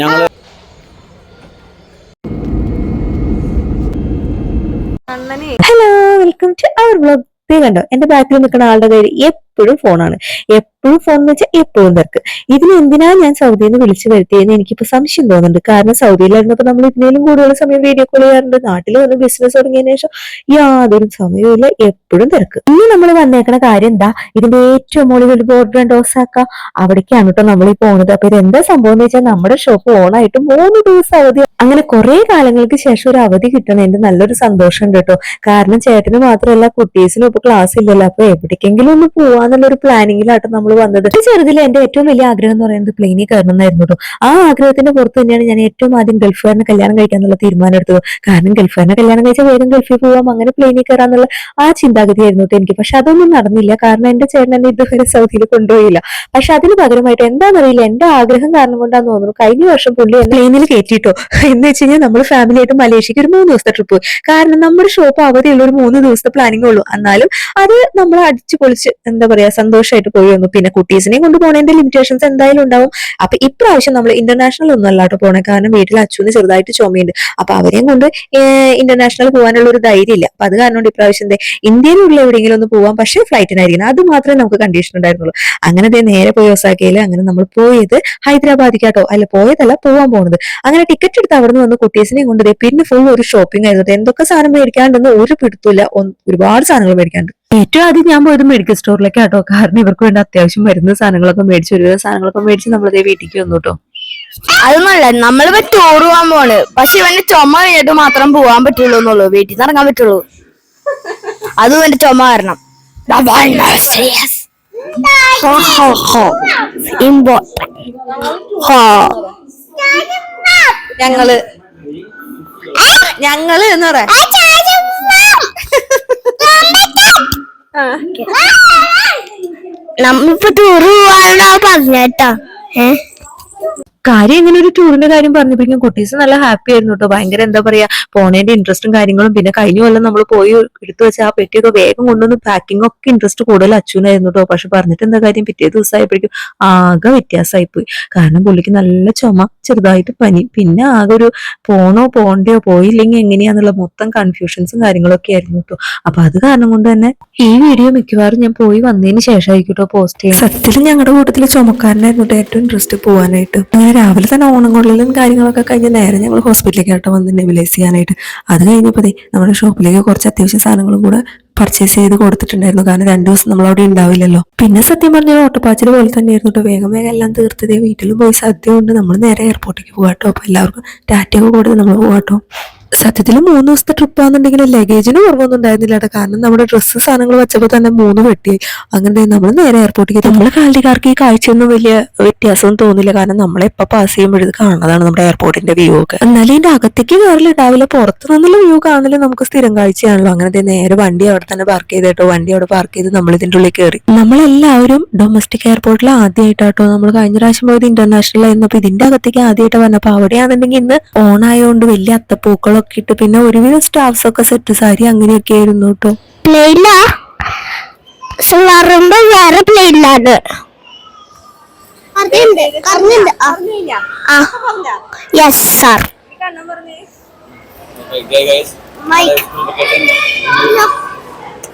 ഞങ്ങൾ hello welcome to our vlog ദേ കണ്ടോ എന്റെ ബാക്കിൽ നിൽക്കുന്ന ആളുടെ കയ്യിൽ എപ്പോഴും ഫോണാണ്. എപ്പോഴും ഫോൺ എന്ന് വെച്ചാൽ എപ്പോഴും തിരക്ക്. ഇതിന് എന്തിനാ ഞാൻ സൗദിയിൽ നിന്ന് വിളിച്ചു വരുത്തിയെന്ന് എനിക്കിപ്പോ സംശയം തോന്നുന്നുണ്ട്. കാരണം സൗദിയിലായിരുന്നപ്പോ നമ്മൾ ഇതിനേലും കൂടുതൽ സമയം വീഡിയോ കോൾ ചെയ്യാറുണ്ട്. നാട്ടിൽ വന്ന് ബിസിനസ് തുടങ്ങിയതിനു ശേഷം യാതൊരു സമയവുമില്ല എപ്പോഴും തിരക്ക്. ഇനി നമ്മൾ വന്നേക്കണ കാര്യം എന്താ? ഇതിന്റെ ഏറ്റവും മുകളിൽ ബോർഡർ ഡോസ് ഓസാക്ക അവിടേക്കാണ് കേട്ടോ നമ്മൾ ഈ പോണത്. അപ്പൊ ഇത് എന്താ സംഭവം എന്ന് വെച്ചാൽ നമ്മുടെ ഷോപ്പ് ഓൺ ആയിട്ട് മൂന്ന് ദിവസം അവധി. അങ്ങനെ കുറെ കാലങ്ങൾക്ക് ശേഷം ഒരു അവധി കിട്ടണതിന്റെ നല്ലൊരു സന്തോഷം ഉണ്ട് കേട്ടോ. കാരണം ചേട്ടന് മാത്രമല്ല കുട്ടീസിനും ഇപ്പൊ ക്ലാസ് ഇല്ലല്ലോ. അപ്പൊ എവിടേക്കെങ്കിലും ഒന്ന് പോവാന്നുള്ള ഒരു പ്ലാനിങ്ങിലാട്ടോ നമ്മൾ വന്നത്. ഈ ചെറുതിൽ എന്റെ ഏറ്റവും വലിയ ആഗ്രഹം എന്ന് പറയുന്നത് പ്ലെയിനിൽ കയറണം എന്നായിരുന്നു ആ ആഗ്രഹത്തിന്റെ പുറത്ത് തന്നെയാണ് ഞാൻ ഏറ്റവും ആദ്യം ഗൾഫുകാരനെ കല്യാണം കഴിക്കാന്നുള്ള തീരുമാനം എടുത്തത്. കാരണം ഗൾഫുകാരനെ കല്യാണം കഴിച്ചാൽ വേഗം ഗൾഫിൽ പോവാം അങ്ങനെ പ്ലെയിനിൽ കയറാന്നുള്ള ആ ചിന്താഗതിയായിരുന്നു കേട്ടോ എനിക്ക്. പക്ഷെ അതൊന്നും നടന്നില്ല. കാരണം എന്റെ ചേട്ടൻ എന്നെ ഇതുവരെ സൗദിയിൽ കൊണ്ടുപോയില്ല. പക്ഷെ അതിന് പകരമായിട്ട് എന്താണെന്നറിയില്ല. എന്റെ ആഗ്രഹം കാരണം കൊണ്ടാന്ന് തോന്നുന്നു. കഴിഞ്ഞ വർഷം പുള്ളി പ്ലെയിനിൽ കയറ്റിട്ടോ. എന്ന് വെച്ച് കഴിഞ്ഞാൽ നമ്മൾ ഫാമിലി ആയിട്ട് മലേഷ്യക്ക് ഒരു മൂന്ന് ദിവസത്തെ ട്രിപ്പ് കാരണം നമ്മുടെ ഷോപ്പ് അവധിയുള്ള ഒരു മൂന്ന് ദിവസത്തെ പ്ലാനിങ് ഉള്ളൂ. എന്നാലും അത് നമ്മൾ അടിച്ചു പൊളിച്ച് എന്താ പറയാ സന്തോഷമായിട്ട് പോയി വന്നു. പിന്നെ കുട്ടീസിനെ കൊണ്ട് പോണതിന്റെ ലിമിറ്റേഷൻസ് എന്തായാലും ഉണ്ടാവും. അപ്പൊ ഇപ്രാവശ്യം നമ്മൾ ഇന്റർനാഷണൽ ഒന്നും അല്ലാട്ടോ പോണേ. കാരണം വീട്ടിൽ അച്ഛന് ചെറുതായിട്ട് ചുമയുണ്ട്. അപ്പൊ അവരെയും കൊണ്ട് ഇന്റർനാഷണൽ പോകാനുള്ള ഒരു ധൈര്യം ഇല്ല അപ്പൊ അത് കാരണം ഇപ്രാവശ്യം ഇന്ത്യയിലുള്ള എവിടെയെങ്കിലും ഒന്ന് പോവാം. പക്ഷേ ഫ്ലൈറ്റിനായിരിക്കണം. അത് മാത്രമേ നമുക്ക് കണ്ടീഷൻ ഉണ്ടായിരുന്നുള്ളൂ. അങ്ങനെ ദേ നേരെ പോയി ഒസാക്കയിൽ അങ്ങനെ നമ്മൾ പോയത് ഹൈദരാബാദിക്കാട്ടോ. അല്ല പോയതല്ല പോവാൻ പോകുന്നത് അങ്ങനെ ടിക്കറ്റ് എടുത്ത് അവിടെ നിന്ന് വന്ന് കുട്ടീസിനെ കൊണ്ട് പിന്നെ ഫുൾ ഒരു ഷോപ്പിംഗ് ആയിരുന്നു. എന്തൊക്കെ സാധനം മേടിക്കാണ്ടെന്ന് ഒരു പിടുത്തില്ല ഒരുപാട് സാധനങ്ങൾ മേടിക്കാണ്ട്. ഏറ്റവും ആദ്യം ഞാൻ പോയത് മെഡിക്കൽ സ്റ്റോറിലേക്ക് കേട്ടോ കാരണം ഇവർക്ക് വേണ്ട അത്യാവശ്യം വരുന്ന സാധനങ്ങളൊക്കെ മേടിച്ച് ഒരുവിധ സാധനങ്ങളൊക്കെ മേടിച്ച് നമ്മളതേ വീട്ടിലേക്ക് വന്നു കേട്ടോ അതൊന്നല്ല നമ്മളിപ്പോ ടൂർ പോവാൻ പോണ് പക്ഷെ ഇവന്റെ ചുമ കഴിഞ്ഞിട്ട് മാത്രം പോവാൻ പറ്റുള്ളൂ എന്നുള്ളൂ. വീട്ടിൽ നിന്ന് ഇറങ്ങാൻ പറ്റുള്ളൂ. അതും എന്റെ ചുമ കാരണം. ഞങ്ങൾ. ഞങ്ങൾ എന്ന് പറയാ. കാര്യം ഇങ്ങനെ ഒരു ടൂറിന്റെ കാര്യം പറഞ്ഞപ്പോഴേക്കും കുട്ടീസ് നല്ല ഹാപ്പി ആയിരുന്നു കേട്ടോ. ഭയങ്കര എന്താ പറയാ പോണേന്റെ ഇൻട്രസ്റ്റും കാര്യങ്ങളും. പിന്നെ കഴിഞ്ഞ കൊല്ലം നമ്മൾ പോയി എടുത്തു വെച്ച ആ പെട്ടിയൊക്കെ വേഗം കൊണ്ടുവന്ന് പാക്കിംഗ് ഒക്കെ ഇൻട്രസ്റ്റ് കൂടുതൽ അച്ഛനായിരുന്നു കേട്ടോ. പക്ഷെ പറഞ്ഞിട്ട് എന്താ കാര്യം? പിറ്റേ ദിവസമായപ്പോഴേക്കും ആകെ വ്യത്യാസമായി പോയി. കാരണം പുള്ളിക്ക് നല്ല ചുമ. ചെറുതായിട്ട് പനി. പിന്നെ ആകെ ഒരു പോണോ പോണ്ടയോ പോയില്ലെങ്കിൽ എങ്ങനെയാന്നുള്ള മൊത്തം കൺഫ്യൂഷൻസും കാര്യങ്ങളൊക്കെ ആയിരുന്നു കേട്ടോ അപ്പൊ അത് കാരണം കൊണ്ട് തന്നെ ഈ വീഡിയോ മിക്കവാറും ഞാൻ പോയി വന്നതിന് ശേഷമായിരിക്കും കേട്ടോ പോസ്റ്റ് ചെയ്യാം സത്യത്തിൽ ഞങ്ങളുടെ കൂട്ടത്തിൽ ചുമക്കാരനായിരുന്നു ഏറ്റവും ഇൻട്രസ്റ്റ് പോകാനായിട്ട് അങ്ങനെ രാവിലെ തന്നെ ഓണം കൊള്ളലും കാര്യങ്ങളൊക്കെ കഴിഞ്ഞ് നേരെ ഞങ്ങൾ ഹോസ്പിറ്റലിലേക്ക് ആട്ടോ വന്ന് നെബിലൈസ് ചെയ്യാനായിട്ട്. അത് കഴിഞ്ഞപ്പോൾ നമ്മുടെ ഷോപ്പിലേക്ക് കുറച്ച് അത്യാവശ്യം സാധനങ്ങളും കൂടെ പർച്ചേസ് ചെയ്ത് കൊടുത്തിട്ടുണ്ടായിരുന്നു. കാരണം രണ്ടു ദിവസം നമ്മൾ അവിടെ ഉണ്ടാവില്ലല്ലോ. പിന്നെ സത്യം പറഞ്ഞാൽ ഓട്ടപ്പാച്ചിൽ പോലെ തന്നെയായിരുന്നു കേട്ടോ വേഗം വേഗം എല്ലാം തീർത്തതേ. വീട്ടിലും പോയി സദ്യ കൊണ്ട് നമ്മൾ നേരെ എയർപോർട്ടിലേക്ക് പോകാട്ടോ അപ്പോൾ എല്ലാവർക്കും ടാറ്റയൊക്കെ കൊടുത്ത് നമ്മൾ പോകാട്ടോ സത്യത്തിൽ മൂന്ന് ദിവസത്തെ ട്രിപ്പ് ആണെന്നുണ്ടെങ്കിൽ ലഗേജിന് കുറവൊന്നും ഉണ്ടായിരുന്നില്ല കേട്ടോ കാരണം നമ്മുടെ ഡ്രസ്സ് സാധനങ്ങൾ വെച്ചപ്പോൾ തന്നെ മൂന്ന് വെട്ടി അങ്ങനെ നമ്മൾ നേരെ എയർപോർട്ടിലേക്ക് നമ്മുടെ കാലികാർക്ക് ഈ കാഴ്ചയൊന്നും വലിയ വ്യത്യാസം തോന്നില്ല കാരണം നമ്മളെ എപ്പോൾ പാസ് ചെയ്യുമ്പോഴത് കാണുന്നതാണ് നമ്മുടെ എയർപോർട്ടിന്റെ വ്യൂ ഒക്കെ. എന്നാലും ഇതിന്റെ അകത്തേക്ക് കയറലുണ്ടാവില്ല പുറത്ത് നിന്നുള്ള വ്യൂ കാണലും നമുക്ക് സ്ഥിരം കാഴ്ചയാണല്ലോ. അങ്ങനത്തെ നേരെ വണ്ടി അവിടെ തന്നെ പാർക്ക് ചെയ്തിട്ടോ വണ്ടി അവിടെ പാർക്ക് ചെയ്ത് നമ്മൾ ഇതിന്റെ ഉള്ളിൽ കയറി നമ്മളെല്ലാവരും ഡൊമസ്റ്റിക് എയർപോർട്ടിൽ ആദ്യമായിട്ടാട്ടോ നമ്മൾ കഴിഞ്ഞ പ്രാവശ്യം പോയത് ഇന്റർനാഷണൽ ആയിരുന്നു അപ്പൊ ഇതിന്റെ അകത്തേക്ക് ആദ്യമായിട്ട് വന്നപ്പോൾ അവിടെയാണെന്നുണ്ടെങ്കിൽ ഇന്ന് ഓൺ ആയതുകൊണ്ട് വലിയ അത്തപ്പൂക്കളൊക്കെ ഇട്ട് പിന്നെ ഒരുവിധം സ്റ്റാഫ്സ് ഒക്കെ സെറ്റ് സാരി അങ്ങനെയൊക്കെ ആയിരുന്നു കേട്ടോ പ്ലെയിനാ വേറെ പ്ലെയിനിലാണ് യെസ് സാർ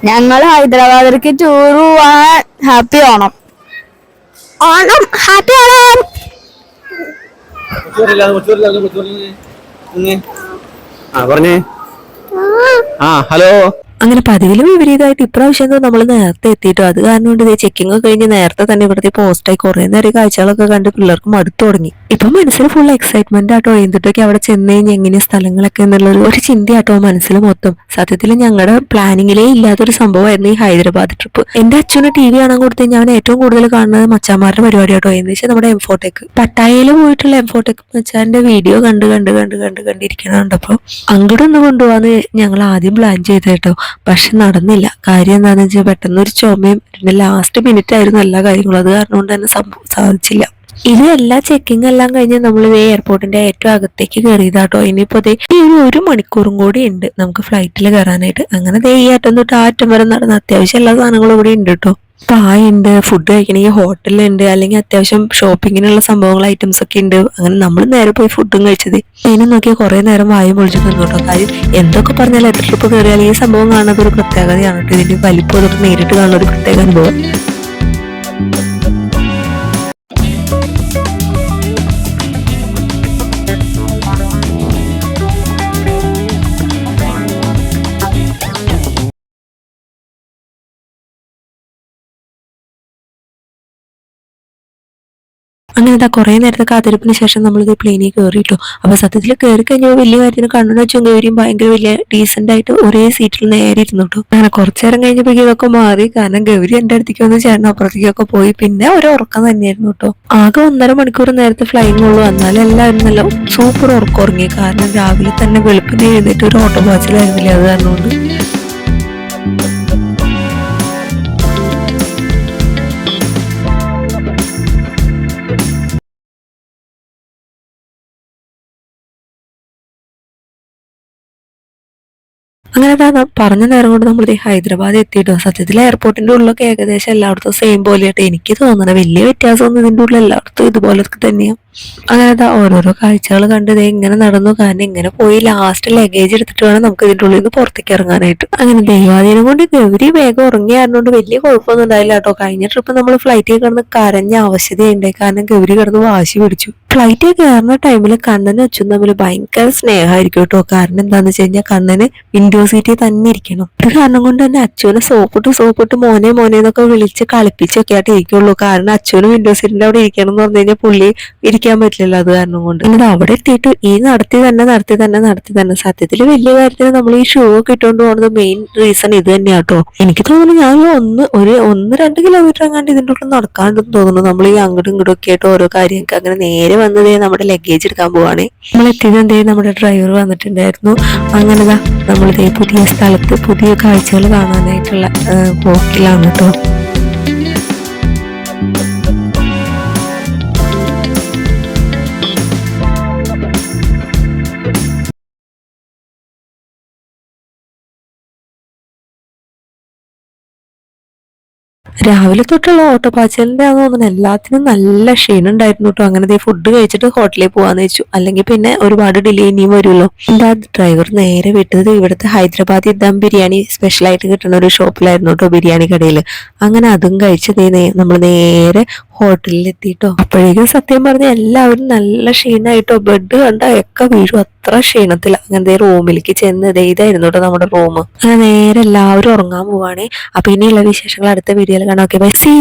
ഞങ്ങൾ ഹൈദരാബാദിലേക്ക് ടൂർ പോവാൻ ഹാപ്പി ഓണം. ഓണം ഹാപ്പി ഓണം ആ പറഞ്ഞേ. ആ ഹലോ. അങ്ങനെ പതിവിലും വിപരീതമായിട്ട് ഇപ്രാവശ്യം എന്തോ നമ്മൾ നേരത്തെ എത്തിയിട്ടോ. അത് കാരണം കൊണ്ട് ഇതേ ചെക്കിംഗ് കഴിഞ്ഞ് നേരത്തെ തന്നെ ഇവിടുത്തെ പോസ്റ്റായി കുറെ നേരം കാഴ്ചകളൊക്കെ കണ്ട് പിള്ളേർക്ക് മടുത്തു തുടങ്ങി. ഇപ്പൊ മനസ്സിൽ ഫുൾ എക്സൈറ്റ്മെന്റ് ആട്ടോ. എന്തിട്ടൊക്കെ അവിടെ ചെന്ന് കഴിഞ്ഞ് എങ്ങനെ സ്ഥലങ്ങളൊക്കെ എന്നുള്ളത് ഒരു ചിന്തയാട്ടോ മനസ്സിൽ മൊത്തം. സത്യത്തിൽ ഞങ്ങളുടെ പ്ലാനിങ്ങിലേ ഇല്ലാത്തൊരു സംഭവമായിരുന്നു ഈ ഹൈദരാബാദ് ട്രിപ്പ് എന്റെ അച്ഛന് ടി വി കാണാൻ കൊടുത്ത് ഞാൻ ഏറ്റവും കൂടുതൽ കാണുന്നത് മച്ചാമാരുടെ പരിപാടി ആട്ടോ എന്ന് വെച്ചാൽ നമ്മുടെ എംഫോടെക് പട്ടായയിൽ പോയിട്ടുള്ള എംഫോടെക് മച്ചാന്റെ വീഡിയോ കണ്ട് കണ്ട് കണ്ട് കണ്ട് കണ്ടിരിക്കണുണ്ടപ്പോ അങ്ങോട്ടൊന്ന് കൊണ്ടുപോകാന്ന് ഞങ്ങൾ ആദ്യം പ്ലാൻ ചെയ്ത കേട്ടോ പക്ഷെ നടന്നില്ല. കാര്യം എന്താണെന്ന് വെച്ചാൽ പെട്ടെന്ന് ഒരു ചുമയും പിന്നെ ലാസ്റ്റ് മിനിറ്റ് ആയിരുന്നു എല്ലാ കാര്യങ്ങളും. അത് കാരണം കൊണ്ട് തന്നെ സംഭവം സാധിച്ചില്ല. ഇത് എല്ലാ ചെക്കിംഗ് എല്ലാം കഴിഞ്ഞ് നമ്മൾ എയർപോർട്ടിന്റെ ഏറ്റവും അകത്തേക്ക് കയറിയതാട്ടോ ഇനിയിപ്പോ ദേ ഈ ഒരു മണിക്കൂറും കൂടി ഉണ്ട് നമുക്ക് ഫ്ലൈറ്റിൽ കയറാനായിട്ട് അങ്ങനെ ദേ തൊട്ട് ആ അറ്റം വരെ നടന്ന അത്യാവശ്യം എല്ലാ സാധനങ്ങളും ഇവിടെ ഉണ്ട് കേട്ടോ പായ ഉണ്ട് ഫുഡ് കഴിക്കണമെങ്കിൽ ഹോട്ടലുണ്ട് അല്ലെങ്കിൽ അത്യാവശ്യം ഷോപ്പിങ്ങിനുള്ള സംഭവങ്ങൾ ഐറ്റംസ് ഒക്കെ ഉണ്ട്. അങ്ങനെ നമ്മൾ നേരെ പോയി ഫുഡും കഴിച്ചത്. അതിനെ നോക്കിയാൽ കുറേ നേരം വായു പൊളിച്ചു നിന്നോട്ടോ കാര്യം എന്തൊക്കെ പറഞ്ഞാലും എത്ര ട്രിപ്പ് കയറിയാൽ ഈ സംഭവം കാണുന്നത് ഒരു പ്രത്യേകതയാണ് കേട്ടോ ഇതിന്റെ വലിപ്പം തൊട്ട് നേരിട്ട് കാണുന്ന ഒരു പ്രത്യേക അനുഭവം. അങ്ങനെ ഇതാ കുറെ നേരത്തെ കാത്തിരിപ്പിന് ശേഷം നമ്മൾ ഇത് പ്ലെയിനിൽ കയറിയിട്ടു അപ്പൊ സത്യത്തിൽ കയറി കഴിഞ്ഞാൽ വലിയ കാര്യത്തിന് കണ്ണു വെച്ചും കയറിയും ഭയങ്കര വലിയ ഡീസെന്റ് ആയിട്ട് ഒരേ സീറ്റിൽ നേരെ ഇരുന്നു അങ്ങനെ കുറച്ചു നേരം കഴിഞ്ഞപ്പോഴേക്കും ഇതൊക്കെ മാറി. കാരണം ഗൗരി എന്റെ അടുത്തേക്ക് വന്ന് ചേട്ടൻ അപ്പുറത്തേക്കൊക്കെ പോയി. പിന്നെ ഒരു ഉറക്കം തന്നെയായിരുന്നു കേട്ടോ ആകെ ഒന്നര മണിക്കൂർ നേരത്തെ ഫ്ലൈങ് ഉള്ളു. എന്നാലും എല്ലാവരും നല്ല സൂപ്പർ ഉറക്കം ഉറങ്ങി. കാരണം രാവിലെ തന്നെ വെളുപ്പിന് എഴുന്നേറ്റ് ഒരു ഓട്ടോ ബാച്ചിലായിരുന്നില്ല അത് കാരണം അങ്ങനെ പറഞ്ഞ നേരം കൊണ്ട് നമ്മൾ ഹൈദരാബാദ് എത്തിയിട്ടോ. സത്യത്തിൽ എയർപോർട്ടിന്റെ ഉള്ളിലൊക്കെ ഏകദേശം എല്ലായിടത്തും സെയിം പോലെയായിട്ട് എനിക്ക് തോന്നുന്നത് വലിയ വ്യത്യാസമൊന്നും ഇതിന്റെ ഉള്ളിൽ എല്ലായിടത്തും ഇതുപോലെ തന്നെയാണ് അങ്ങനെ ഓരോരോ കാഴ്ചകൾ കണ്ട് ദേ ഇങ്ങനെ നടന്നു. കാരണം ഇങ്ങനെ പോയി ലാസ്റ്റ് ലഗേജ് എടുത്തിട്ട് വേണം നമുക്ക് ഇതിന്റെ ഉള്ളിൽ നിന്ന് പുറത്തേക്ക് ഇറങ്ങാനായിട്ട്. അങ്ങനെ ദൈവാധീനം കൊണ്ട് ഗൗരി വേഗം ഉറങ്ങിയായിരുന്നോണ്ട് വലിയ കുഴപ്പമൊന്നും ഉണ്ടായില്ല കേട്ടോ. കഴിഞ്ഞ ട്രിപ്പ് നമ്മൾ ഫ്ലൈറ്റിൽ കിടന്ന് കരഞ്ഞ ആവശ്യതയുണ്ടായി കാരണം ഗൗരി കിടന്ന് വാശി പിടിച്ചു. ഫ്ലൈറ്റിൽ കയറുന്ന ടൈമിൽ കണ്ണനും അച്ഛനും തമ്മിൽ ഭയങ്കര സ്നേഹമായിരിക്കും കേട്ടോ. കാരണം എന്താണെന്ന് വെച്ച് കഴിഞ്ഞാൽ കണ്ണന് വിൻഡോ സീറ്റിൽ തന്നെ ഇരിക്കണം. ഇത് കാരണം കൊണ്ട് തന്നെ അച്ഛനെ സോപ്പിട്ട് സോപ്പിട്ട് മോനെ മോനെ എന്നൊക്കെ വിളിച്ച് കളിപ്പിച്ചൊക്കെ ആയിട്ട് ഇരിക്കുള്ളൂ. കാരണം അച്ഛനും വിൻഡോ സീറ്റിന്റെ അവിടെ ഇരിക്കണം എന്ന് പറഞ്ഞു കഴിഞ്ഞാൽ പുള്ളി ഇരിക്കാൻ പറ്റില്ലല്ലോ അത് കാരണം കൊണ്ട്. എന്നിട്ട് അവിടെ എത്തിയിട്ട് ഈ നടത്തി തന്നെ നടത്തി തന്നെ നടത്തി തന്നെ. സത്യത്തിൽ വലിയ കാര്യത്തിന് നമ്മൾ ഈ ഷൂ ഒക്കെ ഇട്ടുകൊണ്ട് പോകുന്നത് മെയിൻ റീസൺ ഇത് തന്നെയാട്ടോ എനിക്ക് തോന്നുന്നു ഞാൻ ഒന്ന് ഒരു ഒന്ന് രണ്ട് കിലോമീറ്റർ എങ്ങാണ്ട് ഇതിന്റെ ഉള്ളിൽ നടക്കാണ്ടെന്ന് തോന്നുന്നു. നമ്മൾ ഈ അങ്ങോട്ടും ഇങ്ങോട്ടും ഒക്കെ ആയിട്ട് ഓരോ കാര്യങ്ങൾക്ക് അങ്ങനെ നേരെ വന്നതേ നമ്മുടെ ലഗേജ് എടുക്കാൻ പോവാണ്. നമ്മൾ എത്തിയത് എന്തേ നമ്മുടെ ഡ്രൈവർ വന്നിട്ടുണ്ടായിരുന്നു. അങ്ങനെ നമ്മളിതേ പുതിയ സ്ഥലത്ത് പുതിയ കാഴ്ചകൾ കാണാനായിട്ടുള്ള പോക്കിലാണ് കേട്ടോ രാവിലെ തൊട്ടുള്ള ഓട്ടപ്പാച്ചിലിന്റെ ആണെന്ന് തോന്നുന്നു എല്ലാത്തിനും നല്ല ക്ഷീണം ഉണ്ടായിരുന്നു കേട്ടോ അങ്ങനെ ഫുഡ് കഴിച്ചിട്ട് ഹോട്ടലിൽ പോവാന്ന് വെച്ചു. അല്ലെങ്കിൽ പിന്നെ ഒരുപാട് ഡിലേ ഇനിയും വരുമല്ലോ. എന്താ ഡ്രൈവർ നേരെ വിട്ടത്? ഇവിടുത്തെ ഹൈദരാബാദി ദം ബിരിയാണി സ്പെഷ്യൽ ആയിട്ട് കിട്ടുന്ന ഒരു ഷോപ്പിലായിരുന്നു കേട്ടോ ബിരിയാണി കടയിൽ അങ്ങനെ അതും കഴിച്ച് ദേ നമ്മൾ നേരെ ഹോട്ടലിൽ എത്തിട്ടോ അപ്പോഴേക്കും സത്യം പറഞ്ഞ എല്ലാവരും നല്ല ക്ഷീണമായിട്ടോ ബെഡ് കണ്ട ഒക്കെ വീഴും. അത്ര ക്ഷീണത്തിൽ അങ്ങനത്തെ റൂമിലേക്ക് ചെന്ന് ദേ ഇതായിരുന്നു കേട്ടോ നമ്മുടെ റൂം. അങ്ങനെ നേരെ എല്ലാവരും ഉറങ്ങാൻ പോവാണേ. അപ്പൊ ഇനിയുള്ള വിശേഷങ്ങൾ അടുത്ത വീഡിയോയിൽ കാണാം. Okay bye C